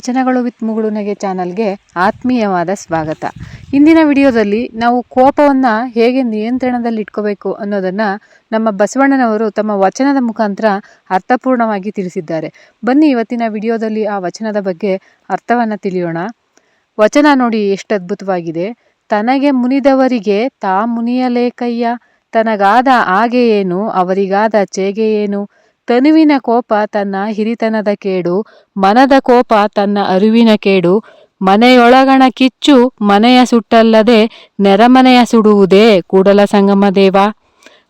ವಚನಗಳು ವಿತ್ ಮುಗುಳುನಗೆ ಚಾನಲ್ಗೆ ಆತ್ಮೀಯವಾದ ಸ್ವಾಗತ. ಇಂದಿನ ವಿಡಿಯೋದಲ್ಲಿ ನಾವು ಕೋಪವನ್ನು ಹೇಗೆ ನಿಯಂತ್ರಣದಲ್ಲಿ ಇಟ್ಕೋಬೇಕು ಅನ್ನೋದನ್ನು ನಮ್ಮ ಬಸವಣ್ಣನವರು ತಮ್ಮ ವಚನದ ಮುಖಾಂತರ ಅರ್ಥಪೂರ್ಣವಾಗಿ ತಿಳಿಸಿದ್ದಾರೆ. ಬನ್ನಿ ಇವತ್ತಿನ ವಿಡಿಯೋದಲ್ಲಿ ಆ ವಚನದ ಬಗ್ಗೆ ಅರ್ಥವನ್ನು ತಿಳಿಯೋಣ. ವಚನ ನೋಡಿ ಎಷ್ಟು ಅದ್ಭುತವಾಗಿದೆ. ತನಗೆ ಮುನಿದವರಿಗೆ ತಾ ಮುನಿಯಲೇಕಯ್ಯ ತನಗಾದ ಹಾಗೆ ಏನು, ಅವರಿಗಾದ ಚೇಗೆ ಏನು? ತನುವಿನ ಕೋಪ ತನ್ನ ಹಿರಿತನದ ಕೇಡು, ಮನದ ಕೋಪ ತನ್ನ ಅರಿವಿನ ಕೇಡು. ಮನೆಯೊಳಗಣ ಕಿಚ್ಚು, ಮನೆಯ ಸುಟ್ಟಲ್ಲದೆ ನೆರಮನೆಯ ಸುಡುವುದೇ ಕೂಡಲ ಸಂಗಮ ದೇವ.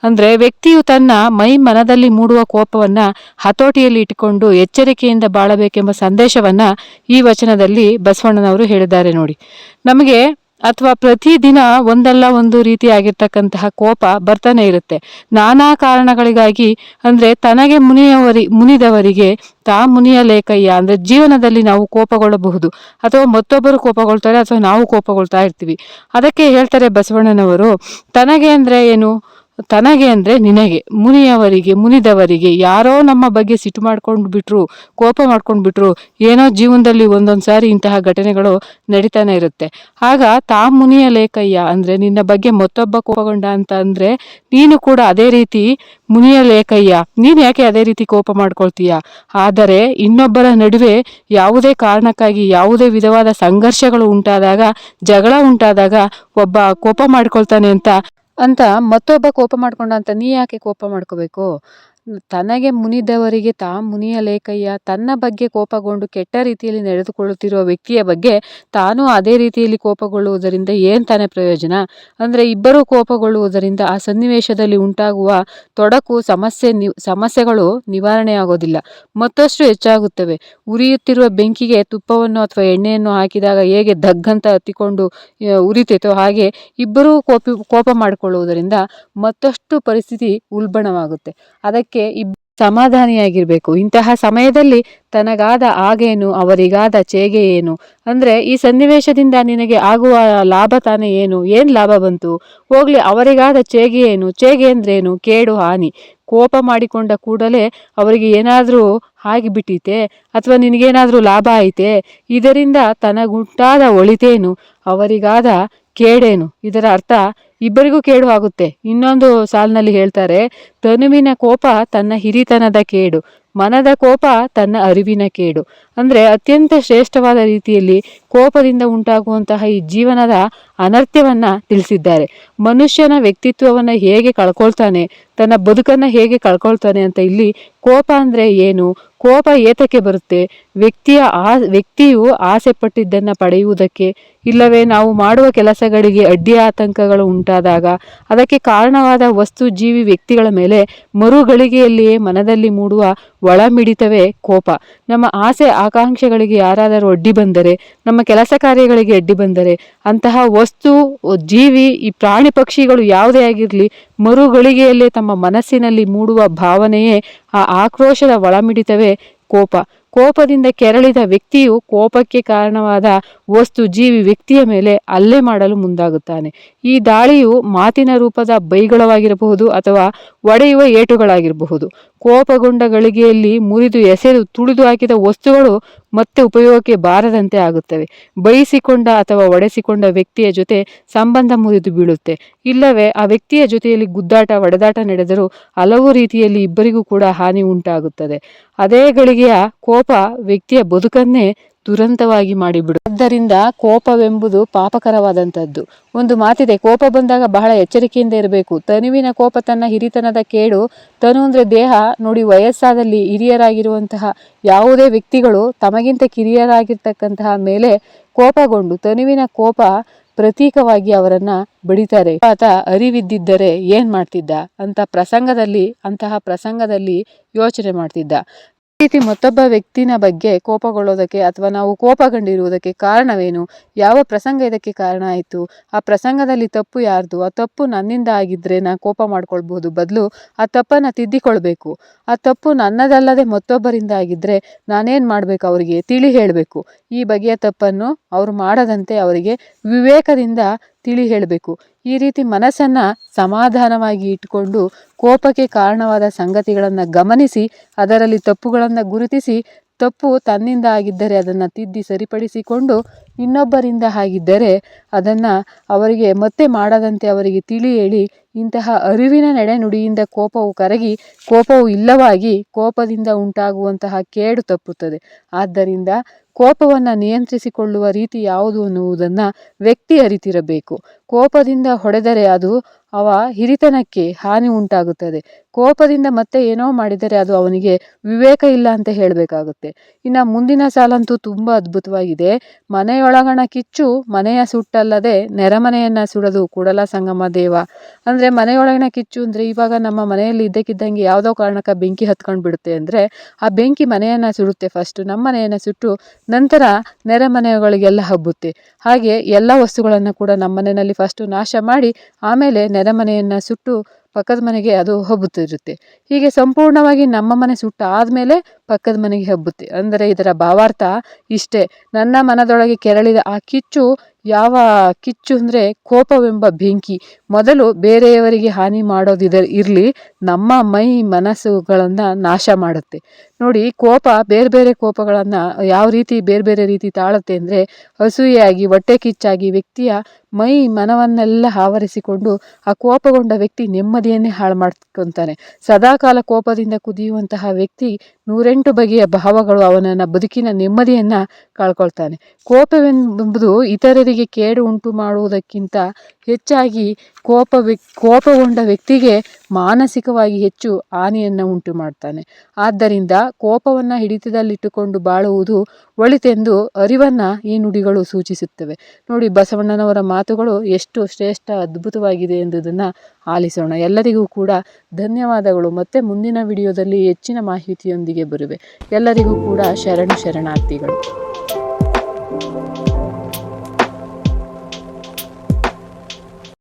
ಅಂದ್ರೆ ವ್ಯಕ್ತಿಯು ತನ್ನ ಮೈ ಮನದಲ್ಲಿ ಮೂಡುವ ಕೋಪವನ್ನ ಹತೋಟಿಯಲ್ಲಿ ಇಟ್ಟುಕೊಂಡು ಎಚ್ಚರಿಕೆಯಿಂದ ಬಾಳಬೇಕೆಂಬ ಸಂದೇಶವನ್ನ ಈ ವಚನದಲ್ಲಿ ಬಸವಣ್ಣನವರು ಹೇಳಿದ್ದಾರೆ ನೋಡಿ. ನಮಗೆ ಅಥವಾ ಪ್ರತಿದಿನ ಒಂದಲ್ಲ ಒಂದು ರೀತಿಯಾಗಿರ್ತಕ್ಕಂತಹ ಕೋಪ ಬರ್ತಾನೆ ಇರುತ್ತೆ. ನಾನಾ ಕಾರಣಗಳಿಗಾಗಿ, ಅಂದ್ರೆ ತನಗೆ ಮುನಿಯವರಿ, ಮುನಿದವರಿಗೆ ತಾ ಮುನಿಯ ಲೇಖಯ್ಯ, ಅಂದ್ರೆ ಜೀವನದಲ್ಲಿ ನಾವು ಕೋಪಗೊಳ್ಳಬಹುದು. ಅಥವಾ ಮತ್ತೊಬ್ಬರು ಕೋಪಗೊಳ್ತಾರೆ, ಅಥವಾ ನಾವು ಕೋಪಗೊಳ್ತಾ ಇರ್ತೀವಿ. ಅದಕ್ಕೆ ಹೇಳ್ತಾರೆ ಬಸವಣ್ಣನವರು, ತನಗೆ ಅಂದ್ರೆ ಏನು? ತನಗೆ ಅಂದ್ರೆ ನಿನಗೆ, ಮುನಿಯವರಿಗೆ, ಮುನಿದವರಿಗೆ, ಯಾರೋ ನಮ್ಮ ಬಗ್ಗೆ ಸಿಟ್ಟು ಮಾಡ್ಕೊಂಡು ಬಿಟ್ರು, ಕೋಪ ಮಾಡ್ಕೊಂಡು ಬಿಟ್ರು, ಏನೋ ಜೀವನದಲ್ಲಿ ಒಂದೊಂದು ಸಾರಿ ಇಂತಹ ಘಟನೆಗಳು ನಡೀತಾನೆ ಇರುತ್ತೆ. ಆಗ ತಾ ಮುನಿಯ ಲೇಖಯ್ಯ ಅಂದ್ರೆ ನಿನ್ನ ಬಗ್ಗೆ ಮತ್ತೊಬ್ಬ ಕೋಪಗೊಂಡ ಅಂತ ಅಂದರೆ ನೀನು ಕೂಡ ಅದೇ ರೀತಿ ಮುನಿಯ ಲೇಖಯ್ಯ, ನೀನು ಯಾಕೆ ಅದೇ ರೀತಿ ಕೋಪ ಮಾಡ್ಕೊಳ್ತೀಯ? ಆದರೆ ಇನ್ನೊಬ್ಬರ ನಡುವೆ ಯಾವುದೇ ಕಾರಣಕ್ಕಾಗಿ, ಯಾವುದೇ ವಿಧವಾದ ಸಂಘರ್ಷಗಳು ಉಂಟಾದಾಗ, ಜಗಳ ಉಂಟಾದಾಗ ಒಬ್ಬ ಕೋಪ ಮಾಡ್ಕೊಳ್ತಾನೆ ಅಂತ ಅಂತ ಮತ್ತೊಬ್ಬ ಕೋಪ ಮಾಡ್ಕೊಂಡ ಅಂತ ನೀ ಯಾಕೆ ಕೋಪ ಮಾಡ್ಕೋಬೇಕು? ತನಗೆ ಮುನಿದವರಿಗೆ ತಾ ಮುನಿಯ ಲೇಖಯ್ಯ ತನ್ನ ಬಗ್ಗೆ ಕೋಪಗೊಂಡು ಕೆಟ್ಟ ರೀತಿಯಲ್ಲಿ ನಡೆದುಕೊಳ್ಳುತ್ತಿರುವ ವ್ಯಕ್ತಿಯ ಬಗ್ಗೆ ತಾನು ಅದೇ ರೀತಿಯಲ್ಲಿ ಕೋಪಗೊಳ್ಳುವುದರಿಂದ ಏನು ತಾನೇ ಪ್ರಯೋಜನ? ಅಂದರೆ ಇಬ್ಬರೂ ಕೋಪಗೊಳ್ಳುವುದರಿಂದ ಆ ಸನ್ನಿವೇಶದಲ್ಲಿ ಉಂಟಾಗುವ ತೊಡಕು, ಸಮಸ್ಯೆ ನಿ, ಸಮಸ್ಯೆಗಳು ನಿವಾರಣೆ ಆಗೋದಿಲ್ಲ. ಮತ್ತಷ್ಟು ಹೆಚ್ಚಾಗುತ್ತವೆ. ಉರಿಯುತ್ತಿರುವ ಬೆಂಕಿಗೆ ತುಪ್ಪವನ್ನು ಅಥವಾ ಎಣ್ಣೆಯನ್ನು ಹಾಕಿದಾಗ ಹೇಗೆ ದಗ್ಗಂತ ಹತ್ತಿಕೊಂಡು ಉರಿತೈತೋ ಹಾಗೆ ಇಬ್ಬರೂ ಕೋಪ ಕೋಪ ಮಾಡಿಕೊಳ್ಳುವುದರಿಂದ ಮತ್ತಷ್ಟು ಪರಿಸ್ಥಿತಿ ಉಲ್ಬಣವಾಗುತ್ತೆ. ಅದಕ್ಕೆ ಇಬ್ ಸಮಾಧಾನಿಯಾಗಿರ್ಬೇಕು. ಇಂತಹ ಸಮಯದಲ್ಲಿ ತನಗಾದ ಆಗೇನು ಅವರಿಗಾದ ಚೇಗೆ ಏನು? ಅಂದ್ರೆ ಈ ಸನ್ನಿವೇಶದಿಂದ ನಿನಗೆ ಆಗುವ ಲಾಭ ತಾನೇ ಏನು? ಏನು ಲಾಭ ಬಂತು? ಹೋಗ್ಲಿ, ಅವರಿಗಾದ ಚೇಗೆ ಏನು? ಚೇಗೆ ಅಂದ್ರೇನು? ಕೇಡು, ಹಾನಿ. ಕೋಪ ಮಾಡಿಕೊಂಡ ಕೂಡಲೇ ಅವರಿಗೆ ಏನಾದರೂ ಆಗಿಬಿಟ್ಟಿತೆ? ಅಥವಾ ನಿನಗೇನಾದರೂ ಲಾಭ ಐತೆ ಇದರಿಂದ ತನಗುಂಟಾದ ಒಳಿತೇನು? ಅವರಿಗಾದ ಕೇಡೇನು? ಇದರ ಅರ್ಥ ಇಬ್ಬರಿಗೂ ಕೇಡು ಆಗುತ್ತೆ. ಇನ್ನೊಂದು ಸಾಲಿನಲ್ಲಿ ಹೇಳ್ತಾರೆ, ತನುವಿನ ಕೋಪ ತನ್ನ ಹಿರಿತನದ ಕೇಡು, ಮನದ ಕೋಪ ತನ್ನ ಅರಿವಿನ ಕೇಡು. ಅಂದ್ರೆ ಅತ್ಯಂತ ಶ್ರೇಷ್ಠವಾದ ರೀತಿಯಲ್ಲಿ ಕೋಪದಿಂದ ಉಂಟಾಗುವಂತಹ ಈ ಜೀವನದ ಅನರ್ಥ್ಯವನ್ನ ತಿಳಿಸಿದ್ದಾರೆ. ಮನುಷ್ಯನ ವ್ಯಕ್ತಿತ್ವವನ್ನ ಹೇಗೆ ಕಳ್ಕೊಳ್ತಾನೆ, ತನ್ನ ಬದುಕನ್ನು ಹೇಗೆ ಕಳ್ಕೊಳ್ತಾನೆ ಅಂತ ಇಲ್ಲಿ ಕೋಪ ಅಂದ್ರೆ ಏನು, ಕೋಪ ಏತಕ್ಕೆ ಬರುತ್ತೆ ವ್ಯಕ್ತಿಯ ಆ, ವ್ಯಕ್ತಿಯು ಆಸೆ ಪಟ್ಟಿದ್ದನ್ನು ಪಡೆಯುವುದಕ್ಕೆ ಇಲ್ಲವೇ ನಾವು ಮಾಡುವ ಕೆಲಸಗಳಿಗೆ ಅಡ್ಡಿ ಆತಂಕಗಳು ಉಂಟಾದಾಗ ಅದಕ್ಕೆ ಕಾರಣವಾದ ವಸ್ತು ಜೀವಿ ವ್ಯಕ್ತಿಗಳ ಮೇಲೆ ಮರುಗಳಿಗೆಯಲ್ಲಿಯೇ ಮನದಲ್ಲಿ ಮೂಡುವ ಒಳಮಿಡಿತವೇ ಕೋಪ. ನಮ್ಮ ಆಸೆ ಆಕಾಂಕ್ಷೆಗಳಿಗೆ ಯಾರಾದರೂ ಅಡ್ಡಿ ಬಂದರೆ, ನಮ್ಮ ಕೆಲಸ ಕಾರ್ಯಗಳಿಗೆ ಅಡ್ಡಿ ಬಂದರೆ, ಅಂತಹ ವಸ್ತು ಜೀವಿ, ಈ ಪ್ರಾಣಿ ಪಕ್ಷಿಗಳು ಯಾವುದೇ ಆಗಿರಲಿ, ಮರುಗಳಿಗೆಯಲ್ಲೇ ತಮ್ಮ ಮನಸ್ಸಿನಲ್ಲಿ ಮೂಡುವ ಭಾವನೆಯೇ ಆ ಆಕ್ರೋಶದ ಒಳಮಿಡಿತವೇ ಕೋಪ. ಕೋಪದಿಂದ ಕೆರಳಿದ ವ್ಯಕ್ತಿಯು ಕೋಪಕ್ಕೆ ಕಾರಣವಾದ ವಸ್ತು ಜೀವಿ ವ್ಯಕ್ತಿಯ ಮೇಲೆ ಹಲ್ಲೆ ಮಾಡಲು ಮುಂದಾಗುತ್ತಾನೆ. ಈ ದಾಳಿಯು ಮಾತಿನ ರೂಪದ ಬೈಗಳವಾಗಿರಬಹುದು ಅಥವಾ ಒಡೆಯುವ ಏಟುಗಳಾಗಿರಬಹುದು. ಕೋಪಗೊಂಡ ಗಳಿಗೆಯಲ್ಲಿ ಮುರಿದು ಎಸೆದು ತುಳಿದು ಹಾಕಿದ ವಸ್ತುಗಳು ಮತ್ತೆ ಉಪಯೋಗಕ್ಕೆ ಬಾರದಂತೆ ಆಗುತ್ತವೆ. ಬಯಸಿಕೊಂಡ ಅಥವಾ ಒಡೆಸಿಕೊಂಡ ವ್ಯಕ್ತಿಯ ಜೊತೆ ಸಂಬಂಧ ಮುರಿದು ಬೀಳುತ್ತೆ. ಇಲ್ಲವೇ, ಆ ವ್ಯಕ್ತಿಯ ಜೊತೆಯಲ್ಲಿ ಗುದ್ದಾಟ, ಒಡೆದಾಟ ನಡೆದರೂ ಹಲವು ರೀತಿಯಲ್ಲಿ ಇಬ್ಬರಿಗೂ ಕೂಡ ಹಾನಿ ಉಂಟಾಗುತ್ತದೆ. ಅದೇ ಗಳಿಗೆಯ ಕೋಪ ವ್ಯಕ್ತಿಯ ಬದುಕನ್ನೇ ದುರಂತವಾಗಿ ಮಾಡಿಬಿಡು. ಆದ್ದರಿಂದ ಕೋಪವೆಂಬುದು ಪಾಪಕರವಾದಂಥದ್ದು. ಒಂದು ಮಾತಿದೆ, ಕೋಪ ಬಂದಾಗ ಬಹಳ ಎಚ್ಚರಿಕೆಯಿಂದ ಇರಬೇಕು. ತನುವಿನ ಕೋಪ ತನ್ನ ಹಿರಿತನದ ಕೇಡು. ತನು ಅಂದ್ರೆ ದೇಹ. ನೋಡಿ, ವಯಸ್ಸಾದಲ್ಲಿ ಹಿರಿಯರಾಗಿರುವಂತಹ ಯಾವುದೇ ವ್ಯಕ್ತಿಗಳು ತಮಗಿಂತ ಕಿರಿಯರಾಗಿರ್ತಕ್ಕಂತಹ ಮೇಲೆ ಕೋಪಗೊಂಡು ತನುವಿನ ಕೋಪ ಪ್ರತೀಕವಾಗಿ ಅವರನ್ನ ಬಡಿತಾರೆ. ಆತ ಅರಿವಿದ್ದಿದ್ದರೆ ಏನ್ ಮಾಡ್ತಿದ್ದ? ಅಂತ ಪ್ರಸಂಗದಲ್ಲಿ, ಅಂತಹ ಪ್ರಸಂಗದಲ್ಲಿ ಯೋಚನೆ ಮಾಡ್ತಿದ್ದ. ರೀತಿ ಮತ್ತೊಬ್ಬ ವ್ಯಕ್ತಿನ ಬಗ್ಗೆ ಕೋಪಗೊಳ್ಳೋದಕ್ಕೆ ಅಥವಾ ನಾವು ಕೋಪಗೊಂಡಿರುವುದಕ್ಕೆ ಕಾರಣವೇನು? ಯಾವ ಪ್ರಸಂಗ ಇದಕ್ಕೆ ಕಾರಣ ಆಯಿತು? ಆ ಪ್ರಸಂಗದಲ್ಲಿ ತಪ್ಪು ಯಾರ್ದು? ಆ ತಪ್ಪು ನನ್ನಿಂದ ಆಗಿದ್ರೆ ನಾ ಕೋಪ ಮಾಡ್ಕೊಳ್ಬಹುದು ಬದಲು ಆ ತಪ್ಪನ್ನು ತಿದ್ದಿಕೊಳ್ಬೇಕು. ಆ ತಪ್ಪು ನನ್ನದಲ್ಲದೆ ಮತ್ತೊಬ್ಬರಿಂದ ಆಗಿದ್ರೆ ನಾನೇನು ಮಾಡಬೇಕು ಅವರಿಗೆ? ತಿಳಿ ಹೇಳಬೇಕು. ಈ ಬಗೆಯ ತಪ್ಪನ್ನು ಅವರು ಮಾಡದಂತೆ ಅವರಿಗೆ ವಿವೇಕದಿಂದ ತಿಳಿ ಹೇಳಬೇಕು. ಈ ರೀತಿ ಮನಸ್ಸನ್ನ ಸಮಾಧಾನವಾಗಿ ಇಟ್ಕೊಂಡು ಕೋಪಕ್ಕೆ ಕಾರಣವಾದ ಸಂಗತಿಗಳನ್ನು ಗಮನಿಸಿ, ಅದರಲ್ಲಿ ತಪ್ಪುಗಳನ್ನು ಗುರುತಿಸಿ, ತಪ್ಪು ತನ್ನಿಂದ ಆಗಿದ್ದರೆ ಅದನ್ನು ತಿದ್ದಿ ಸರಿಪಡಿಸಿಕೊಂಡು ಇನ್ನೊಬ್ಬರಿಂದ ಆಗಿದ್ದರೆ ಅದನ್ನು ಅವರಿಗೆ ಮತ್ತೆ ಮಾಡದಂತೆ ಅವರಿಗೆ ತಿಳಿ ಹೇಳಿ, ಇಂತಹ ಅರಿವಿನ ನಡೆನುಡಿಯಿಂದ ಕೋಪವು ಕರಗಿ, ಕೋಪವು ಇಲ್ಲವಾಗಿ ಕೋಪದಿಂದ ಉಂಟಾಗುವಂತಹ ಕೇಡು ತಪ್ಪುತ್ತದೆ. ಆದ್ದರಿಂದ ಕೋಪವನ್ನು ನಿಯಂತ್ರಿಸಿಕೊಳ್ಳುವ ರೀತಿ ಯಾವುದು ಅನ್ನುವುದನ್ನು ವ್ಯಕ್ತಿ ಅರಿತಿರಬೇಕು. ಕೋಪದಿಂದ ಹೊಡೆದರೆ ಅದು ಅವ ಹಿರಿತನಕ್ಕೆ ಹಾನಿ ಉಂಟಾಗುತ್ತದೆ. ಕೋಪದಿಂದ ಮತ್ತೆ ಏನೋ ಮಾಡಿದರೆ ಅದು ಅವನಿಗೆ ವಿವೇಕ ಇಲ್ಲ ಅಂತ ಹೇಳಬೇಕಾಗುತ್ತೆ. ಇನ್ನು ಮುಂದಿನ ಸಾಲಂತೂ ತುಂಬ ಅದ್ಭುತವಾಗಿದೆ. ಮನೆಯೊಳಗಣ ಕಿಚ್ಚು, ಮನೆಯ ಸುಟ್ಟಲ್ಲದೆ ನೆರೆಮನೆಯನ್ನು ಸುಡದು ಕೂಡಲ ಸಂಗಮ ದೇವ. ಅಂದರೆ ಮನೆಯೊಳಗಿನ ಕಿಚ್ಚು ಅಂದರೆ ಇವಾಗ ನಮ್ಮ ಮನೆಯಲ್ಲಿ ಇದ್ದಕ್ಕಿದ್ದಂಗೆ ಯಾವುದೋ ಕಾರಣಕ್ಕೆ ಬೆಂಕಿ ಹತ್ಕೊಂಡು ಬಿಡುತ್ತೆ ಅಂದರೆ ಆ ಬೆಂಕಿ ಮನೆಯನ್ನು ಸುಡುತ್ತೆ ಫಸ್ಟು ನಮ್ಮ ಮನೆಯನ್ನು ಸುಟ್ಟು ನಂತರ ನೆರೆಮನೆಗಳಿಗೆಲ್ಲ ಹಬ್ಬುತ್ತೆ. ಹಾಗೆ ಎಲ್ಲ ವಸ್ತುಗಳನ್ನು ಕೂಡ ನಮ್ಮ ಮನೆಯಲ್ಲಿ ಫಸ್ಟು ನಾಶ ಮಾಡಿ ಆಮೇಲೆ ನೆರೆಮನೆಯನ್ನು ಸುಟ್ಟು ಪಕ್ಕದ ಮನೆಗೆ ಅದು ಹಬ್ಬುತ್ತಿರುತ್ತೆ. ಹೀಗೆ ಸಂಪೂರ್ಣವಾಗಿ ನಮ್ಮ ಮನೆ ಸುಟ್ಟ ಆದಮೇಲೆ ಪಕ್ಕದ ಮನೆಗೆ ಹಬ್ಬುತ್ತೆ. ಅಂದರೆ ಇದರ ಭಾವಾರ್ಥ ಇಷ್ಟೇ. ನನ್ನ ಮನದೊಳಗೆ ಕೆರಳಿದ ಆ ಕಿಚ್ಚು ಯಾವ ಕಿಚ್ಚು ಅಂದರೆ ಕೋಪವೆಂಬ ಬೆಂಕಿ. ಮೊದಲು ಬೇರೆಯವರಿಗೆ ಹಾನಿ ಮಾಡೋದಿದ ಇರಲಿ ನಮ್ಮ ಮೈ ಮನಸ್ಸುಗಳನ್ನು ನಾಶ ಮಾಡುತ್ತೆ. ನೋಡಿ, ಕೋಪ ಬೇರೆ ಬೇರೆ ಕೋಪಗಳನ್ನು ಯಾವ ರೀತಿ ಬೇರೆ ಬೇರೆ ರೀತಿ ತಾಳುತ್ತೆ ಅಂದರೆ ಅಸೂಯೆಯಾಗಿ ಹೊಟ್ಟೆ ಕಿಚ್ಚಾಗಿ ವ್ಯಕ್ತಿಯ ಮೈ ಮನವನ್ನೆಲ್ಲ ಆವರಿಸಿಕೊಂಡು ಆ ಕೋಪಗೊಂಡ ವ್ಯಕ್ತಿ ನೆಮ್ಮದಿಯನ್ನೇ ಹಾಳು ಮಾಡ್ಕೊತಾನೆ. ಸದಾಕಾಲ ಕೋಪದಿಂದ ಕುದಿಯುವಂತಹ ವ್ಯಕ್ತಿ ನೂರೆಂಟು ಬಗೆಯ ಭಾವಗಳು ಅವನನ್ನ ಬದುಕಿನ ನೆಮ್ಮದಿಯನ್ನು ಕಳ್ಕೊಳ್ತಾನೆ. ಕೋಪವೆಂಬುದು ಇತರರಿಗೆ ಕೇಡು ಉಂಟು ಮಾಡುವುದಕ್ಕಿಂತ ಹೆಚ್ಚಾಗಿ ಕೋಪ ಕೋಪಗೊಂಡ ವ್ಯಕ್ತಿಗೆ ಮಾನಸಿಕವಾಗಿ ಹೆಚ್ಚು ಹಾನಿಯನ್ನು ಉಂಟು ಮಾಡ್ತಾನೆ. ಆದ್ದರಿಂದ ಕೋಪವನ್ನು ಹಿಡಿತದಲ್ಲಿಟ್ಟುಕೊಂಡು ಬಾಳುವುದು ಒಳಿತೆಂದು ಅರಿವನ್ನು ಈ ನುಡಿಗಳು ಸೂಚಿಸುತ್ತವೆ. ನೋಡಿ, ಬಸವಣ್ಣನವರ ಮಾತುಗಳು ಎಷ್ಟು ಶ್ರೇಷ್ಠ, ಅದ್ಭುತವಾಗಿದೆ ಎಂಬುದನ್ನು ಆಲಿಸೋಣ. ಎಲ್ಲರಿಗೂ ಕೂಡ ಧನ್ಯವಾದಗಳು. ಮತ್ತು ಮುಂದಿನ ವಿಡಿಯೋದಲ್ಲಿ ಹೆಚ್ಚಿನ ಮಾಹಿತಿಯೊಂದಿಗೆ ಬರುವೆ. ಎಲ್ಲರಿಗೂ ಕೂಡ ಶರಣು ಶರಣಾರ್ಥಿಗಳು.